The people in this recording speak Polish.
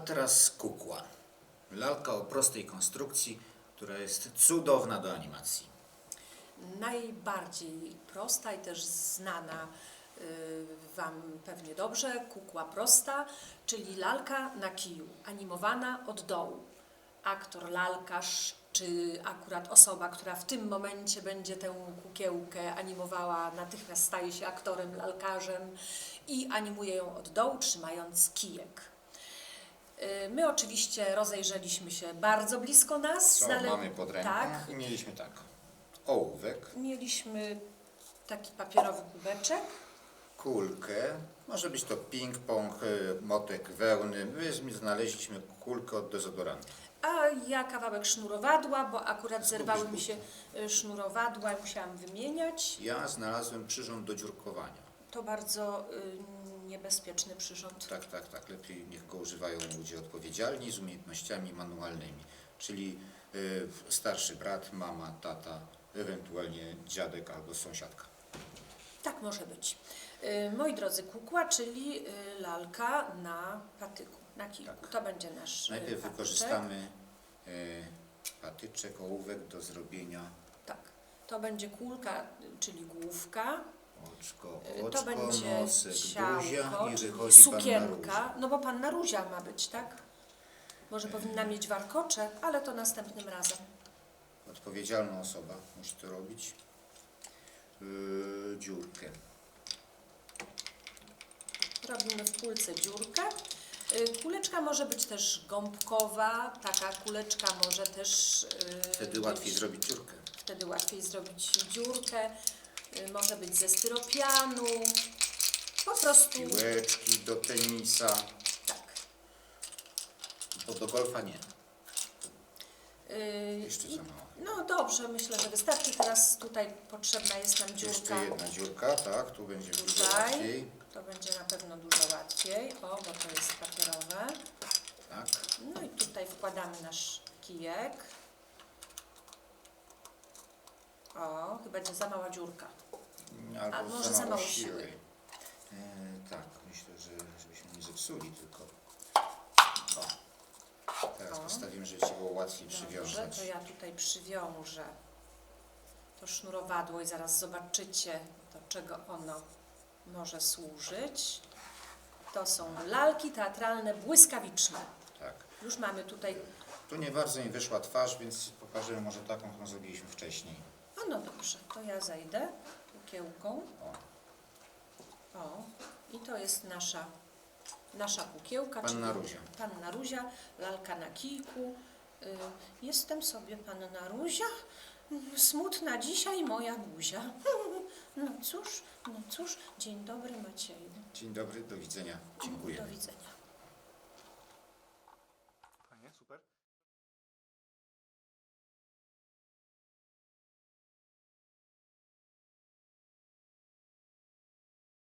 teraz kukła. Lalka o prostej konstrukcji, która jest cudowna do animacji. Najbardziej prosta i też znana y, Wam pewnie dobrze, kukła prosta, czyli lalka na kiju, animowana od dołu. Aktor, lalkarz, czy akurat osoba, która w tym momencie będzie tę kukiełkę animowała, natychmiast staje się aktorem, lalkarzem i animuje ją od dołu, trzymając kijek. Y, My oczywiście rozejrzeliśmy się bardzo blisko nas. Co znale- mamy pod ręką? Tak, I mieliśmy tak. Ołówek, Mieliśmy taki papierowy kubeczek. kulkę, może być to ping-pong, y, motek wełny. My znaleźliśmy kulkę od dezodorantu. A ja kawałek sznurowadła, bo akurat Zgubisz zerwały mi się y, sznurowadła i musiałam wymieniać. Ja znalazłem przyrząd do dziurkowania. To bardzo y, niebezpieczny przyrząd. Tak, tak, tak. Lepiej niech go używają ludzie odpowiedzialni z umiejętnościami manualnymi. Czyli y, starszy brat, mama, tata, ewentualnie dziadek albo sąsiadka. Tak może być. Y, Moi drodzy, kukła, czyli y, lalka na patyku, na kilku. Tak. To będzie nasz y, Najpierw patyczek. wykorzystamy y, patyczek, ołówek do zrobienia Tak. To będzie kulka, y, czyli główka. Oczko, Y, oczko, To będzie nosek, ciałko, buzia i wychodzi sukienka. No bo panna Ruzia ma być, tak? Może powinna mieć warkocze, ale to następnym razem. Odpowiedzialna osoba musi to robić. Yy, dziurkę. Robimy w kulce dziurkę. Y, Kuleczka może być też gąbkowa, taka kuleczka może też. y, Wtedy być- łatwiej zrobić dziurkę. Wtedy łatwiej zrobić dziurkę. Y, Może być ze styropianu. Po prostu Piłeczki do tenisa, tak. bo do golfa nie. Y, Jeszcze i- za mało. No dobrze, myślę, że wystarczy. Teraz tutaj potrzebna jest nam dziurka. Jeszcze jedna dziurka, tak, tu będzie dużo Tutaj. łatwiej. To będzie na pewno dużo łatwiej. O, bo to jest papierowe. Tak. No i tutaj wkładamy nasz kijek. O, chyba będzie za mała dziurka. Albo A może za mało siły. E, tak, myślę, że żebyśmy nie zepsuli tylko. O. Teraz O. postawimy, żeby Ci było łatwiej Dobrze, przywiązać. to ja tutaj przywiążę to sznurowadło i zaraz zobaczycie, do czego ono może służyć. To są lalki teatralne błyskawiczne. Tak. Już mamy tutaj, Tu nie bardzo mi wyszła twarz, więc pokażemy może taką, którą zrobiliśmy wcześniej. A no dobrze, to ja zajdę kukiełką. O. O, i to jest nasza, nasza kukiełka. Panna czyli Ruzia. Panna Ruzia, lalka na kijku. Y, jestem sobie Panna Ruzia, smutna dzisiaj moja buzia. No cóż, no cóż, dzień dobry Macieju. Dzień dobry, do widzenia. Dziękuję. Do widzenia.